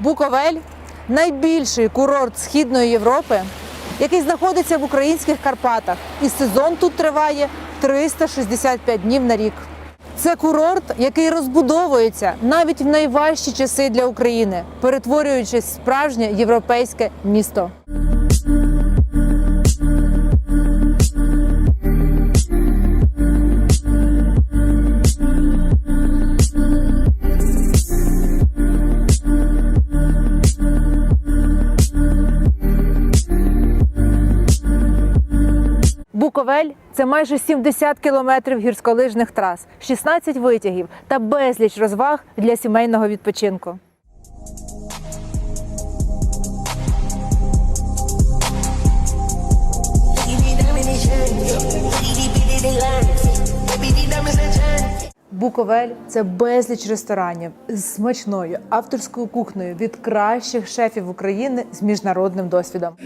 Буковель найбільший курорт Східної Європи, який знаходиться в українських Карпатах. І сезон тут триває 365 днів на рік. Це курорт, який розбудовується навіть в найважчі часи для України, перетворюючись в справжнє європейське місто. Буковель це майже 70 кілометрів гірськолижних трас, 16 витягів та безліч розваг для сімейного відпочинку. Буковель це безліч ресторанів з смачною авторською кухнею від кращих шефів України з міжнародним досвідом.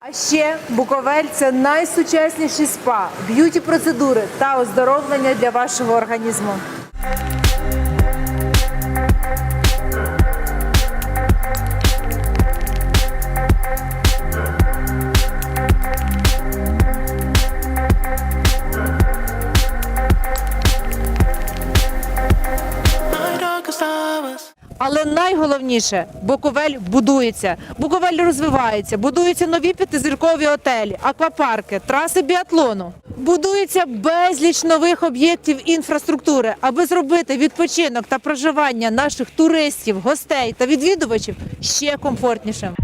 А ще Буковель це найсучасніші спа, б'юті процедури та оздоровлення для вашого організму. Але найголовніше Буковель будується. Буковель розвивається, будуються нові п'ятизіркові отелі, аквапарки, траси біатлону. Будується безліч нових об'єктів інфраструктури, аби зробити відпочинок та проживання наших туристів, гостей та відвідувачів ще комфортнішим.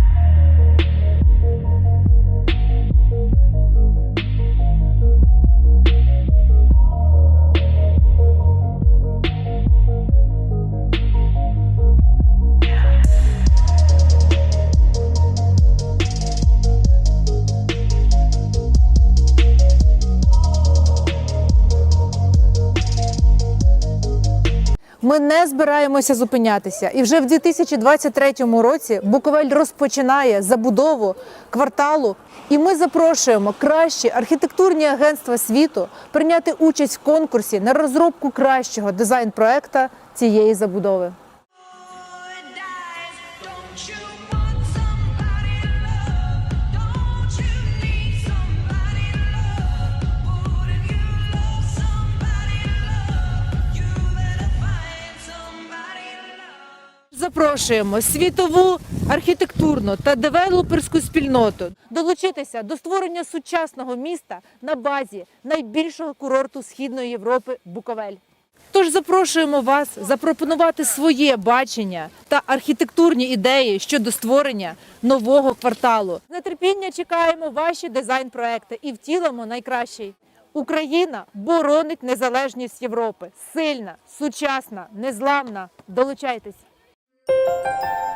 Ми не збираємося зупинятися. І вже в 2023 році Буковель розпочинає забудову кварталу. І ми запрошуємо кращі архітектурні агентства світу прийняти участь в конкурсі на розробку кращого дизайн-проекта цієї забудови. Запрошуємо світову архітектурну та девелоперську спільноту долучитися до створення сучасного міста на базі найбільшого курорту Східної Європи Буковель. Тож запрошуємо вас запропонувати своє бачення та архітектурні ідеї щодо створення нового кварталу. З нетерпіння чекаємо ваші дизайн-проекти і втілимо найкращий. Україна боронить незалежність Європи. Сильна, сучасна, незламна. Долучайтесь. Música